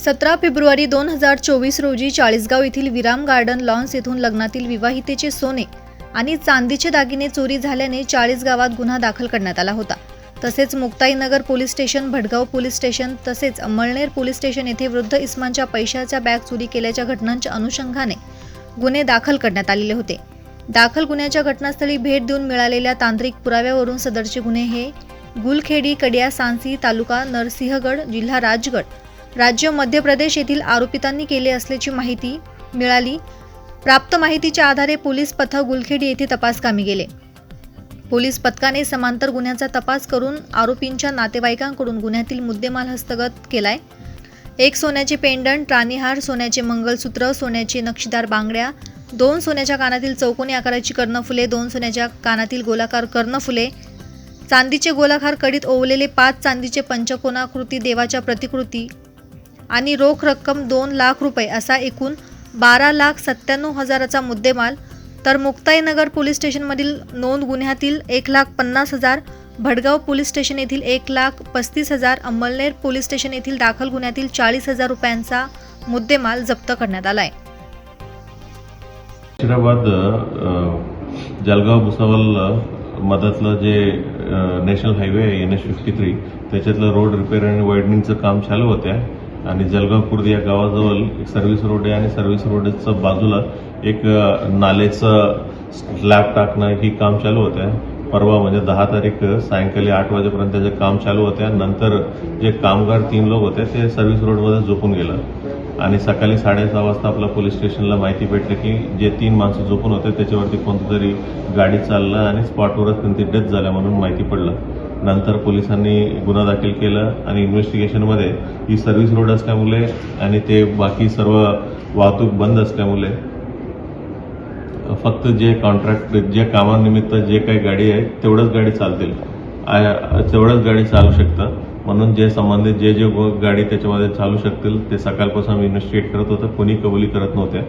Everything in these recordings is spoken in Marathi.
सतरा फेब्रुवारी दोन हजार चोवीस रोजी चाळीसगाव येथील विराम गार्डन लॉन्स येथून लग्नातील विवाहितेचे सोने आणि चांदीचे दागिने चोरी झाल्याने चाळीस गावात गुन्हा दाखल करण्यात आला होता. तसेच Muktainagar police station Bhadgaon police station तसेच मळनेर पोलीस स्टेशन येथे वृद्ध इस्मानच्या पैशाच्या बॅग चोरी केल्याच्या घटनांच्या अनुषंगाने गुन्हे दाखल करण्यात आलेले होते. दाखल गुन्ह्याच्या घटनास्थळी भेट देऊन मिळालेल्या तांत्रिक पुराव्यावरून सदरचे गुन्हे हे गुलखेडी कडिया सांसी तालुका नरसिंहगड जिल्हा राजगड राज्य मध्य प्रदेश येथील आरोपितांनी केले असल्याची माहिती मिळाली. प्राप्त माहितीच्या आधारे पोलीस पथक गुलखेडी येथे तपासकामी गेले. पोलीस पथकाने समांतर गुन्ह्याचा तपास करून आरोपींच्या नातेवाईकांकडून गुन्ह्यातील मुद्देमाल हस्तगत केलाय. एक सोन्याचे पेंडंट राणीहार सोन्याचे मंगलसूत्र सोन्याचे नक्षीदार बांगड्या दोन सोन्याच्या कानातील चौकोनी आकाराची कर्णफुले दोन सोन्याच्या कानातील गोलाकार कर्णफुले चांदीचे गोलाकार कडीत ओवलेले पाच चांदीचे पंचकोनाकृती देवाच्या प्रतिकृती आणि रोख रक्कम दोन लाख रुपये असा एकूण बारा लाख सत्त्याण्णव हजाराचा मुद्देमाल. तर मुक्ताईनगर पोलीस स्टेशनमधील नोंद गुन्ह्यातील एक लाख पन्नास हजार भडगाव पोलीस स्टेशन येथील एक लाख पस्तीस हजार अंमलनेर पोलीस स्टेशन येथील दाखल गुन्ह्यातील चाळीस हजार रुपयांचा मुद्देमाल जप्त करण्यात आला आहे हैदराबाद अ, मधातलं जे नॅशनल हायवे आहे एन एस फिफ्टी थ्री त्याच्यातलं रोड रिपेअर आणि वायडनिंगचं काम चालू होत्या. आणि जलगाव खुर्द या गावाजवळ एक सर्व्हिस रोड आहे आणि सर्व्हिस रोडच्या बाजूला एक नालेचं स्लॅब टाकणं ही काम चालू होत्या. परवा म्हणजे दहा तारीख सायंकाळी आठ वाजेपर्यंत त्याचं काम चालू होते नंतर जे कामगार तीन लोक होते ते सर्व्हिस रोडमध्ये झोपून गेलं. आणि सकाळी साडेसहा वाजता आपल्या पोलीस स्टेशनला माहिती भेटली की जे तीन माणसं झोपून होते त्याच्यावरती कोणतं तरी गाडी चाललं आणि स्पॉटवरच त्यांची डेथ झाल्या म्हणून माहिती पडलं. नंतर पोलिसांनी गुन्हा दाखल केला आणि इन्व्हेस्टिगेशनमध्ये ही सर्व्हिस रोड असल्यामुळे आणि ते बाकी सर्व वाहतूक बंद असल्यामुळे फक्त जे कॉन्ट्रॅक्ट जे कामानिमित्त जे काही गाडी आहे तेवढंच गाडी चालतील. तेवढंच गाडी चालू शकतं. म्हणून जे संबंधित जे जे गाडी त्याच्यामध्ये चालू शकतील ते सकाळपासून आम्ही इन्व्हेस्टिगेट करत होतं. कोणी कबुली करत नव्हत्या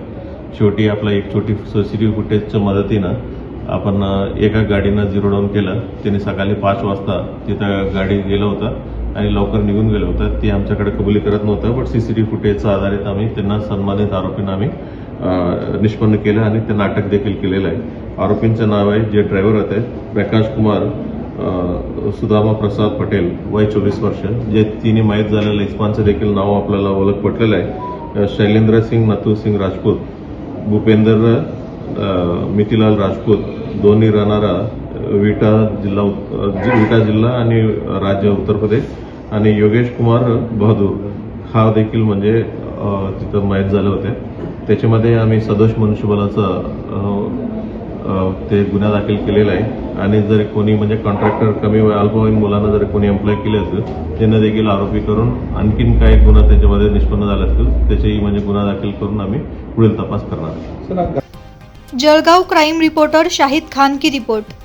शेवटी आपला एक छोटी सीसीटीव्ही फुटेजच्या मदतीनं आपण एका गाडीनं झिरो डाऊन केलं. त्याने सकाळी पाच वाजता तिथं गाडी गेलं होतं आणि लवकर निघून गेलं होतं. ते आमच्याकडे कबुली करत नव्हतं बट सीसीटीव्ही फुटेजच्या आधारित आम्ही त्यांना सन्मानित आरोपींना आम्ही निष्पन्न केलं आणि ते अटक देखील केलेलं आहे. आरोपींचं नाव आहे जे ड्रायव्हर होते प्रकाश कुमार सुदामा प्रसाद पटेल वय चोवीस वर्ष जे तिन्ही माहीत झालेलं इस्मानचं देखील नाव आपल्याला ओळख पटलेलं आहे. शैलेंद्र सिंग नथू सिंग राजपूत भूपेंद्र मितीलाल राजपूत दोन्ही राहणारा विटा जिल्हा विटा जिल्हा आणि राज्य उत्तर प्रदेश आणि योगेश कुमार बहादूर. हा देखील म्हणजे तिथं माहीत झाले होते. त्याच्यामध्ये आम्ही सदोष मनुष्यबळाचं ते गुन्हा दाखल केलेला आहे. आणि जर कोणी म्हणजे कॉन्ट्रॅक्टर कमी वय अल्पवयीन मुलांना जर कोणी एम्प्लॉय केले असेल त्यांना देखील आरोपी करून आणखीन काही गुन्हा त्याच्यामध्ये निष्पन्न झाले असतील त्याचेही म्हणजे गुन्हा दाखल करून आम्ही पुढील तपास करणार आहे जळगाव क्राईम रिपोर्टर शाहिद खान की रिपोर्ट.